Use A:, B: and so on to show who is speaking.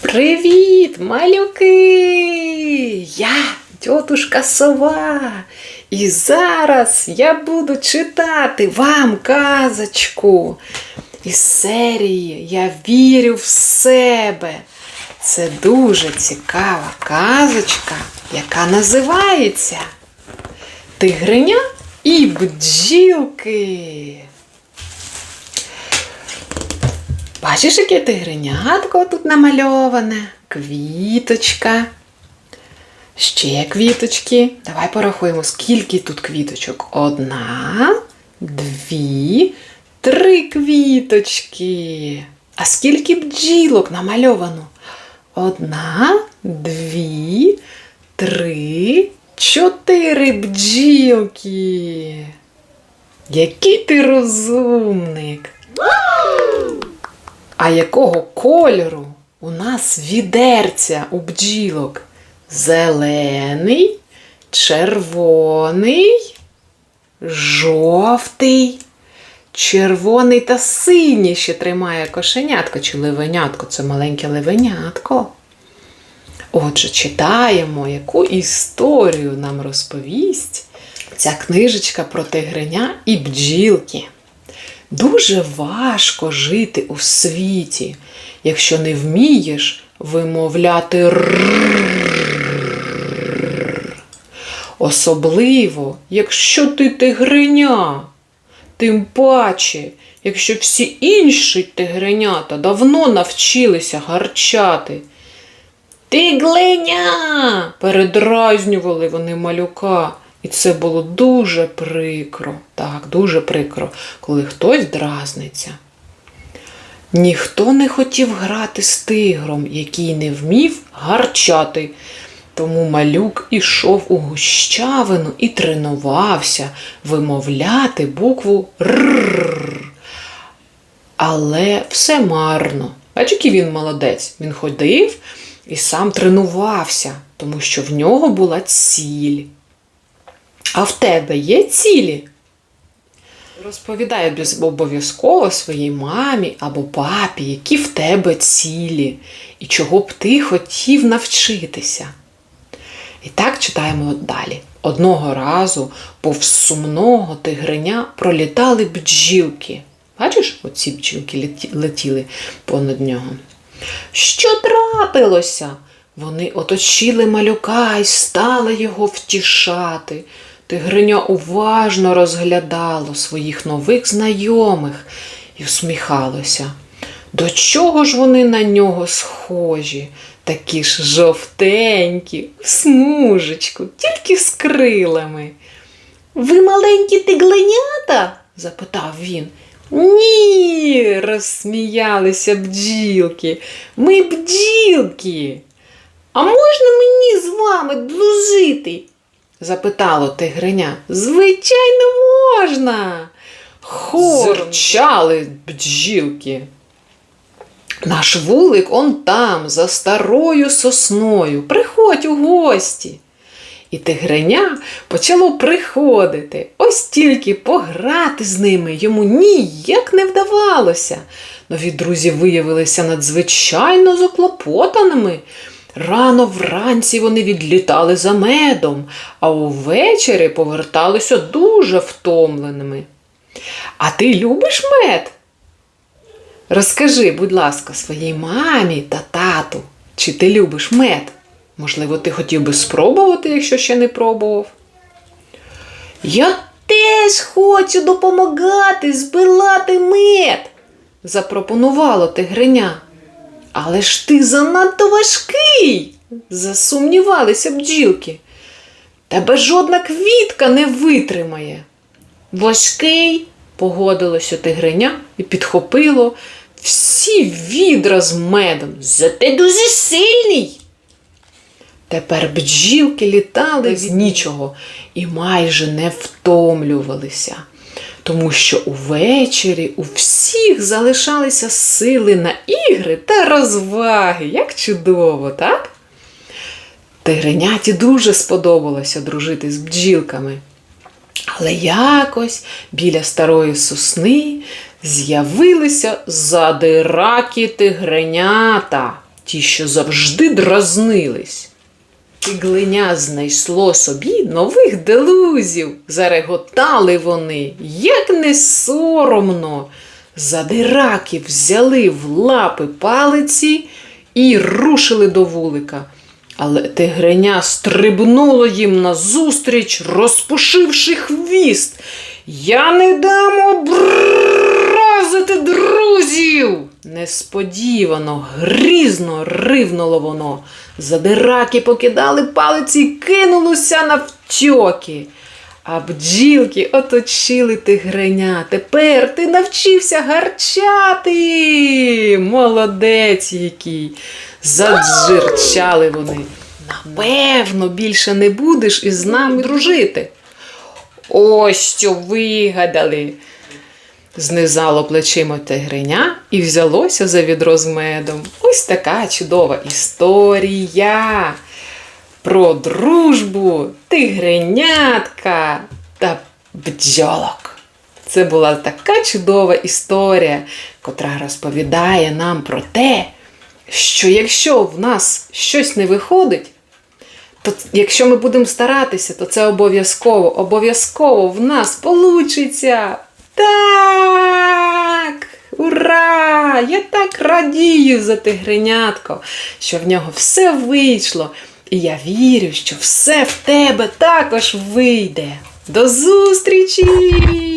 A: Привіт, малюки! Я тьотушка сова. І зараз я буду читати вам казочку із серії Я вірю в себе. Це дуже цікава казочка, яка називається Тигриня і бджілки. Бачиш, яке тигренятко тут намальоване? Квіточка. Ще квіточки. Давай порахуємо, скільки тут квіточок. Одна, дві, три квіточки. А скільки бджілок намальовано? Одна, дві, три, чотири бджілки. Який ти розумник! А якого кольору у нас відерця у бджілок? Зелений, червоний, жовтий, червоний та синій ще тримає кошенятко чи ливенятко. Це маленьке ливенятко. Отже, читаємо, яку історію нам розповість ця книжечка про тигриня і бджілки. Дуже важко жити у світі, якщо не вмієш вимовляти «р». Особливо, якщо ти тигриня. Тим паче, якщо всі інші тигренята давно навчилися гарчати. Тиглиня! передразнювали вони малюка. І це було дуже прикро, так, дуже прикро, коли хтось дразниться. Ніхто не хотів грати з тигром, який не вмів гарчати. Тому малюк ішов у гущавину і тренувався вимовляти букву Р. Але все марно. Бач, який він молодець. Він ходив і сам тренувався, тому що в нього була ціль. А в тебе є цілі? Розповідай обов'язково своїй мамі або папі, які в тебе цілі, і чого б ти хотів навчитися. І так читаємо далі. Одного разу повз сумного тигриня пролітали бджілки. Бачиш, оці бджілки летіли понад нього. Що трапилося? Вони оточили малюка і стали його втішати. Тигриня уважно розглядало своїх нових знайомих і всміхалося. До чого ж вони на нього схожі? Такі ж жовтенькі, в смужечку, тільки з крилами. Ви маленькі тигленята? запитав він. Ні, розсміялися бджілки. Ми бджілки. А можна мені з вами дружити? Запитало тигриня. Звичайно, можна. Хором зірчали бджілки. Наш вулик он там, за старою сосною. Приходь у гості. І тигреня почало приходити. Ось тільки пограти з ними йому ніяк не вдавалося. Нові друзі виявилися надзвичайно заклопотаними. Рано вранці вони відлітали за медом, а увечері поверталися дуже втомленими. А ти любиш мед? Розкажи, будь ласка, своїй мамі та тату, чи ти любиш мед? Можливо, ти хотів би спробувати, якщо ще не пробував. Я теж хочу допомагати збирати мед, запропонувало тигриня. Але ж ти занадто важкий, засумнівалися бджілки. Тебе жодна квітка не витримає. Важкий, погодилося тигриня і підхопило всі відра з медом. Зате дуже сильний. Тепер бджілки літали з нічого і майже не втомлювалися, тому що увечері у всіх залишалися сили на ігри та розваги. Як чудово, так? Тигреняті дуже сподобалося дружити з бджілками. Але якось біля старої сосни з'явилися задиракі тигренята. ті, що завжди дразнились. Тиглиня знайшло собі нових делузів. Зареготали вони, як не соромно. Задираки взяли в лапи палиці і рушили до вулика. Але тигреня стрибнуло їм назустріч, розпушивши хвіст. Я не дам друзів. Несподівано, грізно ривнуло воно. Задираки покидали палиці і кинулося навтьоки. А бджілки оточили тигреня. Тепер ти навчився гарчати. Молодець який. Заджирчали вони. Напевно, більше не будеш із нами дружити. Ось що вигадали. Знизало плечима тигриня і взялося за відро з медом. Ось така чудова історія про дружбу, тигренятка та бджолок. Це була така чудова історія, котра розповідає нам про те, що якщо в нас щось не виходить, то якщо ми будемо старатися, то це обов'язково, обов'язково в нас получиться. Так! Ура! Я так радію за тигренятко, що в нього все вийшло. І я вірю, що все в тебе також вийде. До зустрічі!